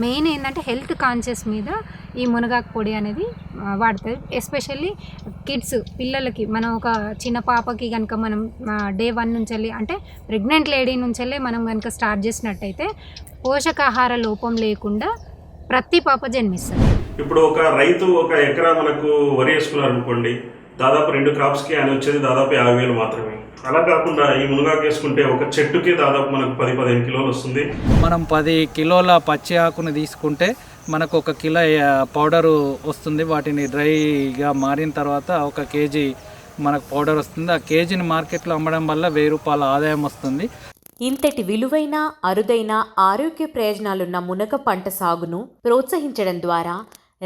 Main ఏంటంటే health conscious మీద ఈ మునగాకు పొడి అనేది వాడుతుంది ఎస్పెషల్లీ కిడ్స్ పిల్లలకి. మనం ఒక చిన్న పాపకి కనుక మనం డే వన్ నుంచి వెళ్ళి అంటే ప్రెగ్నెంట్ లేడీ నుంచి వెళ్ళి మనం కనుక స్టార్ట్ చేసినట్టయితే పోషకాహార లోపం లేకుండా ప్రతి పాప జన్మిస్తుంది. ఇప్పుడు ఒక రైతు ఒక ఎకరా మనకు వరి వేసుకున్నారు అనుకోండి దాదాపు రెండు క్రాప్స్కి ఆయన వచ్చేది దాదాపు యాభై వేలు మాత్రమే. అలా కాకుండా ఈ మునగాకు వేసుకుంటే ఒక చెట్టుకి దాదాపు మనకు పది పదిహేను కిలోలు వస్తుంది. మనం పది కిలోల పచ్చి ఆకును తీసుకుంటే మనకు ఒక కిలో పౌడరు వస్తుంది. వాటిని డ్రైగా మారిన తర్వాత ఒక కేజీ మనకు పౌడర్ వస్తుంది. ఆ కేజీని మార్కెట్లో అమ్మడం వల్ల వెయ్యి రూపాయల ఆదాయం వస్తుంది. ఇంతటి విలువైన అరుదైన ఆరోగ్య ప్రయోజనాలున్న మునగ పంట సాగును ప్రోత్సహించడం ద్వారా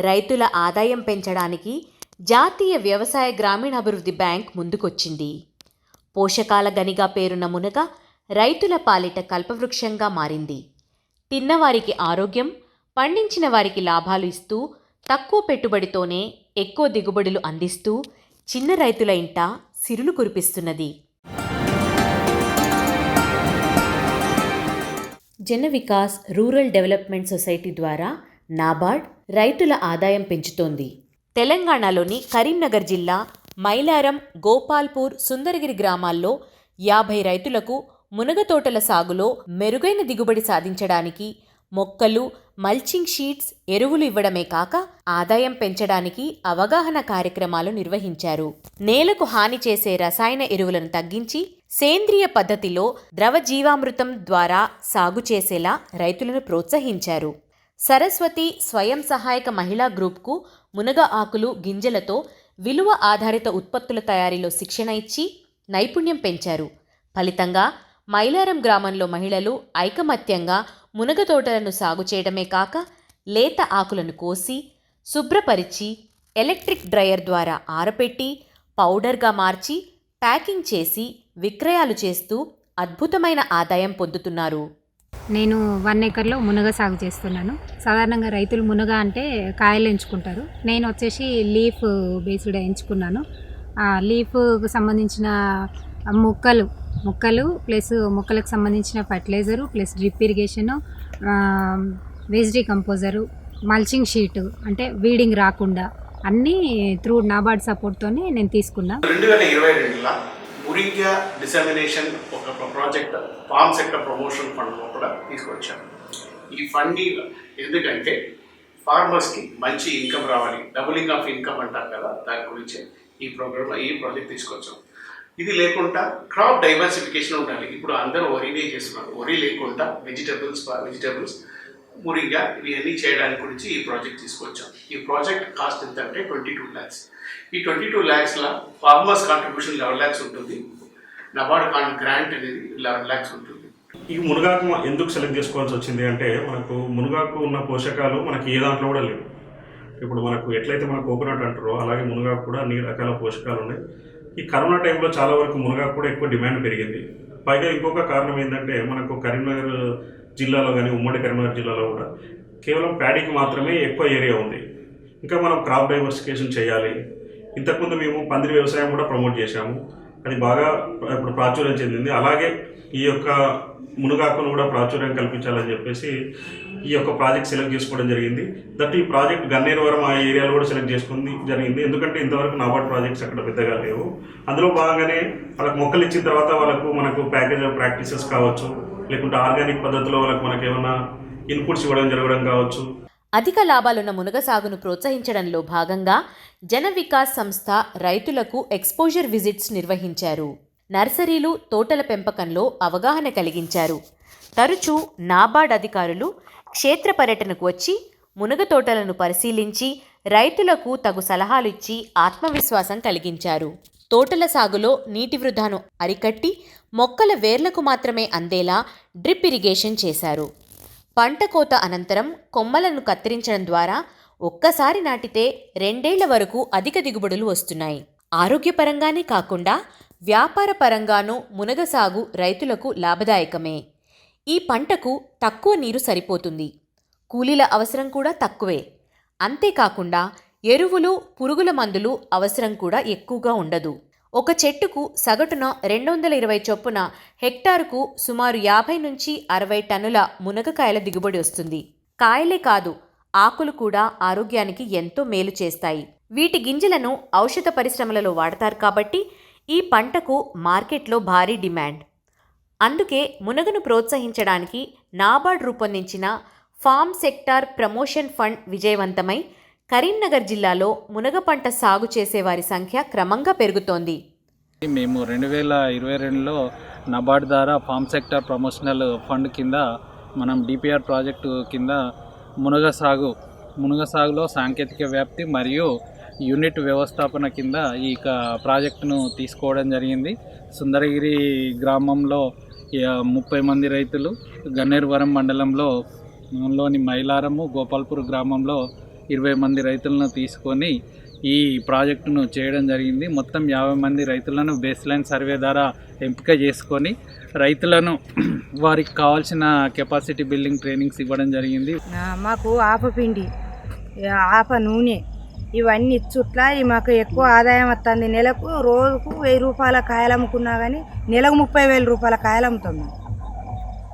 రైతుల ఆదాయం పెంచడానికి జాతీయ వ్యవసాయ గ్రామీణాభివృద్ధి బ్యాంక్ ముందుకొచ్చింది. పోషకాల గనిగా పేరున్న మునగ రైతుల పాలిట కల్పవృక్షంగా మారింది. తిన్నవారికి ఆరోగ్యం పండించిన వారికి లాభాలు ఇస్తూ తక్కువ పెట్టుబడితోనే ఎక్కువ దిగుబడులు అందిస్తూ చిన్న రైతుల ఇంట సిరులు కురిపిస్తున్నది. Jana Vikas rural development society ద్వారా నాబార్డ్ రైతుల ఆదాయం పెంచుతోంది. తెలంగాణలోని కరీంనగర్ జిల్లా మైలారం గోపాల్పూర్ సుందరగిరి గ్రామాల్లో యాభై రైతులకు మునగ తోటల సాగులో మెరుగైన దిగుబడి సాధించడానికి మొక్కలు మల్చింగ్ షీట్స్ ఎరువులు ఇవ్వడమే కాక ఆదాయం పెంచడానికి అవగాహన కార్యక్రమాలు నిర్వహించారు. నేలకు హాని చేసే రసాయన ఎరువులను తగ్గించి సేంద్రియ పద్ధతిలో ద్రవ జీవామృతం ద్వారా సాగు చేసేలా రైతులను ప్రోత్సహించారు. సరస్వతి స్వయం సహాయక మహిళా గ్రూప్కు మునగ ఆకులు గింజలతో విలువ ఆధారిత ఉత్పత్తుల తయారీలో శిక్షణ ఇచ్చి నైపుణ్యం పెంచారు. ఫలితంగా మైలారం గ్రామంలో మహిళలు ఐకమత్యంగా మునగ తోటలను సాగు చేయడమే కాక లేత ఆకులను కోసి శుభ్రపరిచి ఎలక్ట్రిక్ డ్రయర్ ద్వారా ఆరపెట్టి పౌడర్గా మార్చి ప్యాకింగ్ చేసి విక్రయాలు చేస్తూ అద్భుతమైన ఆదాయం పొందుతున్నారు. నేను వన్ ఎకర్లో మునగ సాగు చేస్తున్నాను. సాధారణంగా రైతులు మునగ అంటే కాయలు ఎంచుకుంటారు. నేను వచ్చేసి లీఫ్ బేస్డ్ ఎంచుకున్నాను. ఆ లీఫ్కు సంబంధించిన మొక్కలు మొక్కలు ప్లస్ మొక్కలకు సంబంధించిన fertiliser plus drip irrigation waste decomposer mulching sheet అంటే వీడింగ్ రాకుండా అన్నీ త్రూ నాబార్డ్ సపోర్ట్తోనే నేను తీసుకున్నా. రెండు వేల ఇరవై రెండులో మురింగ్యా డిసెమినేషన్ ఒక ప్రాజెక్ట్ ఫార్మ్ సెక్టర్ ప్రమోషన్ ఫండ్లో కూడా తీసుకొచ్చాను ఈ ఫండింగ్ ఎందుకంటే ఫార్మర్స్కి మంచి ఇన్కమ్ రావాలి. డబులింగ్ ఆఫ్ ఇన్కమ్ అంటారు కదా దాని గురించి ఈ ప్రోగ్రామ్ ఈ ప్రాజెక్ట్ తీసుకొచ్చాం. ఇది లేకుండా క్రాప్ డైవర్సిఫికేషన్ ఉండాలి. ఇప్పుడు అందరూ వరినే చేస్తున్నారు. వరి లేకుండా వెజిటబుల్స్ వెజిటబుల్స్ మురిగా ఇవన్నీ చేయడానికి గురించి ఈ ప్రాజెక్ట్ తీసుకొచ్చాం. ఈ ప్రాజెక్ట్ కాస్ట్ ఎంత అంటే ట్వంటీ టూ ల్యాక్స్. ఈ ట్వంటీ టూ ల్యాక్స్లో ఫార్మర్స్ కాంట్రిబ్యూషన్ లెవెన్ ల్యాక్స్ ఉంటుంది. నబార్డ్ కాన్ గ్రాంట్ అనేది లెవెన్ ల్యాక్స్ ఉంటుంది. ఈ మునగాకు ఎందుకు సెలెక్ట్ చేసుకోవాల్సి వచ్చింది అంటే మనకు మునగాకు ఉన్న పోషకాలు మనకి ఏ దాంట్లో కూడా లేవు. ఇప్పుడు మనకు ఎట్లయితే మన కోకోనట్ అంటారో అలాగే మునగాకు కూడా అన్ని రకాల పోషకాలు ఉన్నాయి. ఈ కరోనా టైంలో చాలా వరకు మునగాకు కూడా ఎక్కువ డిమాండ్ పెరిగింది. పైగా ఇంకొక కారణం ఏంటంటే మనకు కరీంనగర్ జిల్లాలో కానీ ఉమ్మడి కరీంనగర్ జిల్లాలో కూడా కేవలం ప్యాడీకి మాత్రమే ఎక్కువ ఏరియా ఉంది. ఇంకా మనం క్రాప్ డైవర్సిఫికేషన్ చేయాలి. ఇంతకుముందు మేము పందిరి వ్యవసాయం కూడా ప్రమోట్ చేశాము. అది బాగా ఇప్పుడు ప్రాచుర్యం చెందింది. అలాగే ఈ యొక్క మునగాకును కూడా ప్రాచుర్యం కల్పించాలని చెప్పేసి ఈ యొక్క ప్రాజెక్ట్ సెలెక్ట్ చేసుకోవడం జరిగింది. దట్ ఈ ప్రాజెక్ట్ గన్నేరువరం ఆ ఏరియాలో కూడా సెలెక్ట్ చేసుకుంది జరిగింది. ఎందుకంటే ఇంతవరకు నాబార్డ్ ప్రాజెక్ట్స్ అక్కడ పెద్దగా లేవు. అందులో భాగంగానే వాళ్ళకి మొక్కలు ఇచ్చిన తర్వాత వాళ్ళకు మనకు ప్యాకేజ్ ఆఫ్ ప్రాక్టీసెస్ కావచ్చు లేకుంటే ఆర్గానిక్ పద్ధతిలో వాళ్ళకి మనకి ఏమైనా ఇన్పుట్స్ ఇవ్వడం జరగడం కావచ్చు. అధిక లాభాలున్న మునగ సాగును ప్రోత్సహించడంలో భాగంగా జన వికాస్ సంస్థ రైతులకు ఎక్స్పోజర్ విజిట్స్ నిర్వహించారు. నర్సరీలు తోటల పెంపకంలో అవగాహన కలిగించారు. తరచూ నాబార్డ్ అధికారులు క్షేత్ర పర్యటనకు వచ్చి మునగ తోటలను పరిశీలించి రైతులకు తగు సలహాలు ఇచ్చి ఆత్మవిశ్వాసం కలిగించారు. తోటల సాగులో నీటి వృధాను అరికట్టి మొక్కల వేర్లకు మాత్రమే అందేలా డ్రిప్ ఇరిగేషన్ చేశారు. పంట కోత అనంతరం కొమ్మలను కత్తిరించడం ద్వారా ఒక్కసారి నాటితే రెండేళ్ళ వరకు అధిక దిగుబడులు వస్తున్నాయి. ఆరోగ్యపరంగానే కాకుండా వ్యాపార పరంగానూ మునగ సాగు రైతులకు లాభదాయకమే. ఈ పంటకు తక్కువ నీరు సరిపోతుంది. కూలీల అవసరం కూడా తక్కువే. అంతేకాకుండా ఎరువులు పురుగుల మందులు అవసరం కూడా ఎక్కువగా ఉండదు. ఒక చెట్టుకు సగటున రెండు వందల ఇరవై చొప్పున హెక్టారుకు సుమారు యాభై నుంచి అరవై టన్నుల మునగకాయల దిగుబడి వస్తుంది. కాయలే కాదు ఆకులు కూడా ఆరోగ్యానికి ఎంతో మేలు చేస్తాయి. వీటి గింజలను ఔషధ పరిశ్రమలలో వాడతారు కాబట్టి ఈ పంటకు మార్కెట్లో భారీ డిమాండ్. అందుకే మునగను ప్రోత్సహించడానికి నాబార్డ్ రూపొందించిన ఫామ్ సెక్టార్ ప్రమోషన్ ఫండ్ విజయవంతమై కరీంనగర్ జిల్లాలో మునగ పంట సాగు చేసే వారి సంఖ్య క్రమంగా పెరుగుతోంది. మేము రెండు వేల ఇరవై రెండులో నబార్డ్ ద్వారా ఫామ్ సెక్టర్ ప్రమోషనల్ ఫండ్ కింద మనం డిపిఆర్ ప్రాజెక్టు కింద మునగ సాగు మునగ సాగులో సాంకేతిక వ్యాప్తి మరియు యూనిట్ వ్యవస్థాపన కింద ఈ ప్రాజెక్టును తీసుకోవడం జరిగింది. సుందరగిరి గ్రామంలో ముప్పై మంది రైతులు గన్నేరువరం మండలంలో లోని మైలారము గోపాల్పూర్ గ్రామంలో ఇరవై మంది రైతులను తీసుకొని ఈ ప్రాజెక్టును చేయడం జరిగింది. మొత్తం యాభై మంది రైతులను బేస్ లైన్ సర్వే ద్వారా ఎంపిక చేసుకొని రైతులను వారికి కావాల్సిన కెపాసిటీ బిల్డింగ్ ట్రైనింగ్స్ ఇవ్వడం జరిగింది. మాకు ఆపపిండి ఆప నూనె ఇవన్నీ ఇచ్చుట్లా మాకు ఎక్కువ ఆదాయం వస్తుంది నెలకు రోజుకు వెయ్యి రూపాయల కాయలు అమ్ముకున్నా కానీ నెలకు ముప్పై వేల రూపాయల కాయలు అమ్ముతున్నాం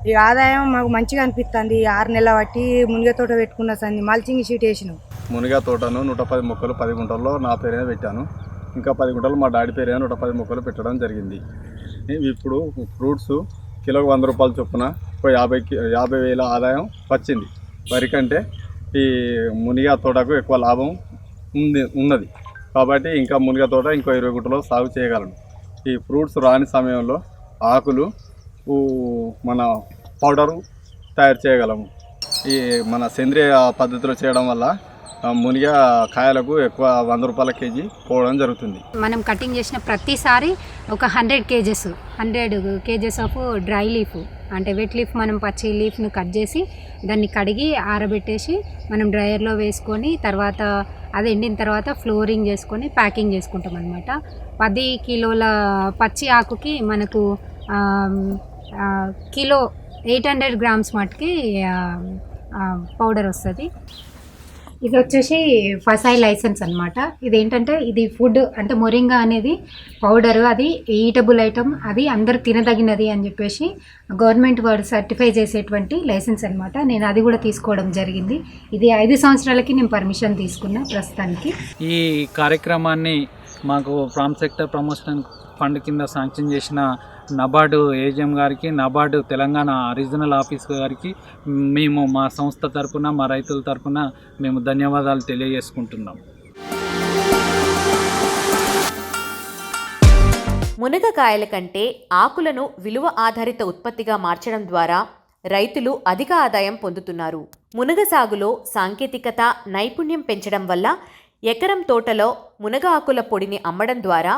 ఈ ఆదాయం మాకు మంచిగా అనిపిస్తుంది. ఈ ఆరు నెలల బట్టి మునిగ తోట పెట్టుకున్న సంది మల్చింగ్ షీట్ వేసినాం. మునిగా తోటను నూట పది మొక్కలు పది గుంటల్లో నా పేరే పెట్టాను. ఇంకా పది గుంటలు మా డాడీ పేరే నూట పది మొక్కలు పెట్టడం జరిగింది. ఇప్పుడు ఫ్రూట్స్ కిలోకి వంద రూపాయలు చొప్పున ఒక యాభై కి- యాభై వేల ఆదాయం వచ్చింది. వరి కంటే ఈ మునిగా తోటకు ఎక్కువ లాభం ఉంది ఉన్నది. కాబట్టి ఇంకా మునిగా తోట ఇంకో ఇరవై గుంటలో సాగు చేయగలను. ఈ ఫ్రూట్స్ రాని సమయంలో ఆకులు మన పౌడరు తయారు చేయగలము. ఈ మన సేంద్రియ పద్ధతిలో చేయడం వల్ల మునిగ మునిగా కాయలకు ఎక్కువ వంద రూపాయల కేజీ పోవడం జరుగుతుంది. మనం కటింగ్ చేసిన ప్రతిసారి ఒక hundred kgs hundred kgs of dry leaf అంటే వెట్ లీఫ్ మనం పచ్చి లీఫ్ను కట్ చేసి దాన్ని కడిగి ఆరబెట్టేసి మనం డ్రయర్లో వేసుకొని తర్వాత అది ఎండిన తర్వాత ఫ్లోరింగ్ చేసుకొని ప్యాకింగ్ చేసుకుంటాం అనమాట పది కిలోల పచ్చి ఆకుకి మనకు కిలో ఎయిట్ హండ్రెడ్ గ్రామ్స్ మటుకి పౌడర్ వస్తుంది. ఇది వచ్చేసి ఫసాయి లైసెన్స్ అనమాట ఇది ఏంటంటే ఇది ఫుడ్ అంటే మొరింగా అనేది పౌడర్ అది ఈటబుల్ ఐటమ్ అది అందరు తినదగినది అని చెప్పేసి గవర్నమెంట్ వాడు సర్టిఫై చేసేటువంటి లైసెన్స్ అనమాట నేను అది కూడా తీసుకోవడం జరిగింది. ఇది ఐదు సంవత్సరాలకి నేను పర్మిషన్ తీసుకున్నా ప్రస్తుతానికి. ఈ కార్యక్రమాన్ని మాకు ప్రామ్ సెక్టర్ ప్రమోషన్ ఫండ్ కింద శాంక్షన్ చేసిన నబార్డు ఏజిఎం గారికి నబార్డు తెలంగాణ రీజనల్ ఆఫీస్ గారికి మేము మా సంస్థ తరపున మా రైతుల తరపున మేము ధన్యవాదాలు తెలియజేసుకుంటున్నాం. మునగకాయల కంటే ఆకులను విలువ ఆధారిత ఉత్పత్తిగా మార్చడం ద్వారా రైతులు అధిక ఆదాయం పొందుతున్నారు. మునగ సాగులో సాంకేతికత నైపుణ్యం పెంచడం వల్ల ఎకరం తోటలో మునగ ఆకుల పొడిని అమ్మడం ద్వారా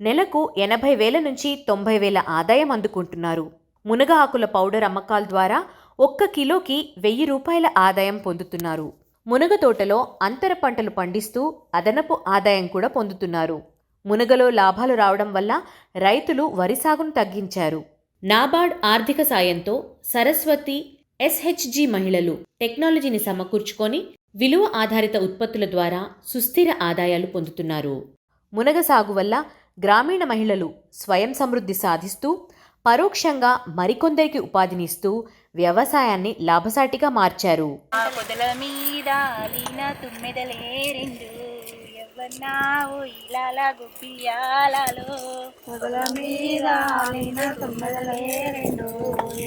నెలకు ఎనభై వేల నుంచి తొంభై వేల ఆదాయం అందుకుంటున్నారు. మునగ ఆకుల పౌడర్ అమ్మకాల ద్వారా ఒక్క కిలోకి వెయ్యి రూపాయల ఆదాయం పొందుతున్నారు. మునగ తోటలో అంతర పంటలు పండిస్తూ అదనపు ఆదాయం కూడా పొందుతున్నారు. మునగలో లాభాలు రావడం వల్ల రైతులు వరి సాగును తగ్గించారు. నాబార్డ్ ఆర్థిక సాయంతో సరస్వతి ఎస్హెచ్జి మహిళలు టెక్నాలజీని సమకూర్చుకొని విలువ ఆధారిత ఉత్పత్తుల ద్వారా సుస్థిర ఆదాయాలు పొందుతున్నారు. మునగ సాగు వల్ల గ్రామీణ మహిళలు స్వయం సమృద్ధి సాధిస్తూ పరోక్షంగా మరికొందరికి ఉపాధినిస్తూ వ్యవసాయాన్ని లాభసాటిగా మార్చారు. ఎవ్వన్నావు ఇలాల గుబ్బియాలలో. పొదల మీద అలిన తుమ్మెదలే రెండు.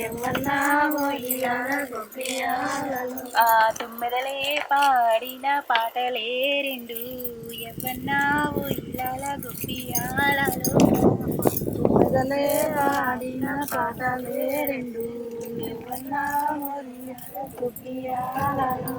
ఎవ్వన్నావు ఇలాల గుబ్బియాలలో. ఆ తుమ్మెదలే పాడిన పాటలే రెండు. ఎవ్వన్నావు ఇలాల గుబ్బియాలలో. తుమ్మెదలే పాడిన పాటలే రెండు. ఎవ్వన్నావు ఇలాల గుబ్బియాలలో.